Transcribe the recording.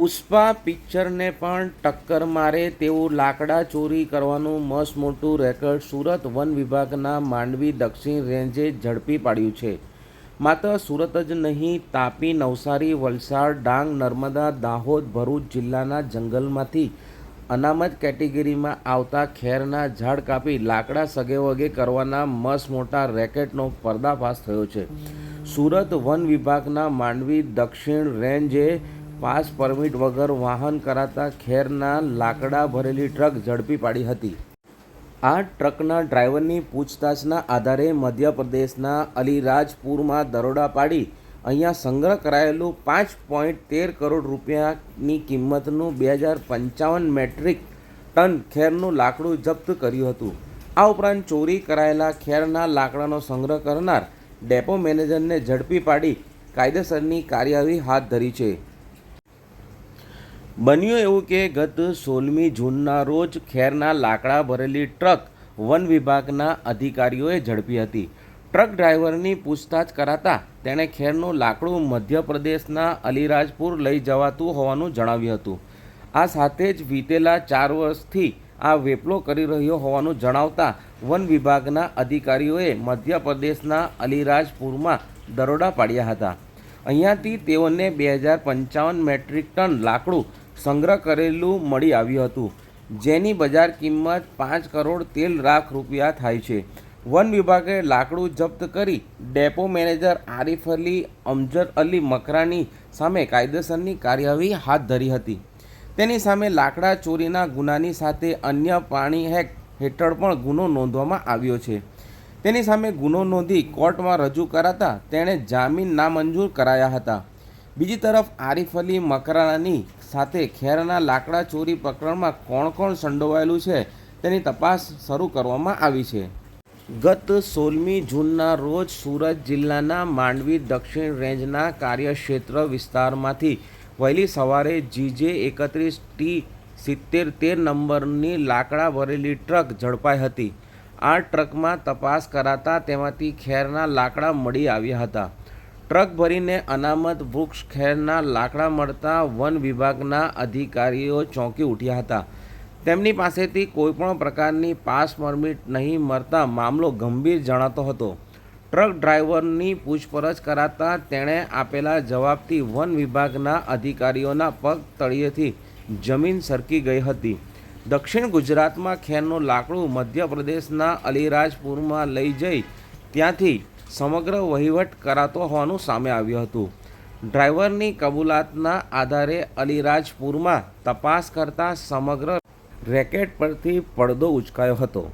પુષ્પા પિક્ચરને પણ ટક્કર મારે તેવું લાકડા ચોરી કરવાનું મસ્ત મોટું રેકર્ડ સુરત વન વિભાગના માંડવી દક્ષિણ રેન્જે ઝડપી પાડ્યું છે. માત્ર સુરત જ નહીં, તાપી, નવસારી, વલસાડ, ડાંગ, નર્મદા, દાહોદ, ભરૂચ જિલ્લાના જંગલમાંથી અનામત કેટેગરીમાં આવતા ખેરના ઝાડ કાપી લાકડા સગેવગે કરવાના મસ્ત મોટા રેકેટનો પર્દાફાશ થયો છે. સુરત વન વિભાગના માંડવી દક્ષિણ રેન્જે પાસ પરમિટ વગર વાહન કરાતા ખેરના લાકડા ભરેલી ટ્રક ઝડપી પાડી હતી. આ ટ્રકના ડ્રાઈવરની પૂછતાછના આધારે મધ્યપ્રદેશના અલીરાજપુરમાં દરોડા પાડી અહીંયા સંગ્રહ કરાયેલું પાંચ પોઈન્ટ તેર કરોડ રૂપિયાની કિંમતનું બે હજાર પંચાવન મેટ્રિક ટન ખેરનું લાકડું જપ્ત કર્યું હતું. આ ઉપરાંત ચોરી કરાયેલા ખેરના લાકડાનો સંગ્રહ કરનાર ડેપો મેનેજરને ઝડપી પાડી કાયદેસરની કાર્યવાહી હાથ ધરી છે. બન્યું એવું કે ગત સોળમી જૂનના રોજ ખેરના લાકડા ભરેલી ટ્રક વન વિભાગના અધિકારીઓએ ઝડપી હતી. ટ્રક ડ્રાઈવરની પૂછતાછ કરાતા તેણે ખેરનું લાકડું મધ્યપ્રદેશના અલીરાજપુર લઈ જવાતું હોવાનું જણાવ્યું હતું. આ સાથે જ વીતેલા ચાર વર્ષથી આ વેપલો કરી રહ્યો હોવાનું જણાવતા વન વિભાગના અધિકારીઓએ મધ્યપ્રદેશના અલીરાજપુરમાં દરોડા પાડ્યા હતા. અહીંયાથી તેઓને બે હજાર પંચાવન મેટ્રિક ટન લાકડું સંગ્રહ કરેલું મળી આવ્યું હતું. જેની બજાર કિંમત પાંચ કરોડ તેલ લાખ રૂપિયા થાય છે. વન વિભાગે લાકડું જપ્ત કરી ડેપો મેનેજર આરિફ અલી, અમજદ અલી મકરાની સામે કાયદેસરની કાર્યવાહી હાથ ધરી હતી. તેની સામે લાકડા ચોરીના ગુનાની સાથે અન્ય પાણી હેક હેઠળ પણ ગુનો નોંધવામાં આવ્યો છે. તેની સામે ગુનો નોંધી કોર્ટમાં રજૂ કરાતા તેણે જામીન નામંજૂર કરાયા હતા. બીજી તરફ આરિફ અલી મકરાણાની સાથે ખેરના લાકડા ચોરી પ્રકરણમાં કોણ કોણ સંડોવાયેલું છે તેની તપાસ શરૂ કરવામાં આવી છે. ગત સોળમી જૂનના રોજ સુરત જિલ્લાના માંડવી દક્ષિણ રેન્જના કાર્યક્ષેત્ર વિસ્તારમાંથી વહેલી સવારે જીજે એકત્રીસ ટી સિત્તેર તેર નંબરની લાકડા ભરેલી ટ્રક ઝડપાઈ હતી. આ ટ્રકમાં તપાસ કરાતા તેમાંથી ખેરના લાકડા મળી આવ્યા હતા. ટ્રક ભરીને અનામત વૃક્ષ ખેરના લાકડા મળતા વન વિભાગના અધિકારીઓ ચોંકી ઉઠ્યા હતા. તેમની પાસેથી કોઈપણ પ્રકારની પાસ પરમિટ નહીં મળતા મામલો ગંભીર જણાતો હતો. ટ્રક ડ્રાઈવરની પૂછપરછ કરાતા તેણે આપેલા જવાબથી વન વિભાગના અધિકારીઓના પગ તળિયેથી જમીન સરકી ગઈ હતી. દક્ષિણ ગુજરાતમાં ખેરનું લાકડું મધ્યપ્રદેશના અલીરાજપુરમાં લઈ જઈ ત્યાંથી સમગ્ર વહીવટ કરાતો હોવાનું સામે આવ્યું હતું. ડ્રાઈવરની કબૂલાતના આધારે અલીરાજપુરમાં તપાસ કરતા સમગ્ર રેકેટ પરથી પડદો ઉચકાયો હતો.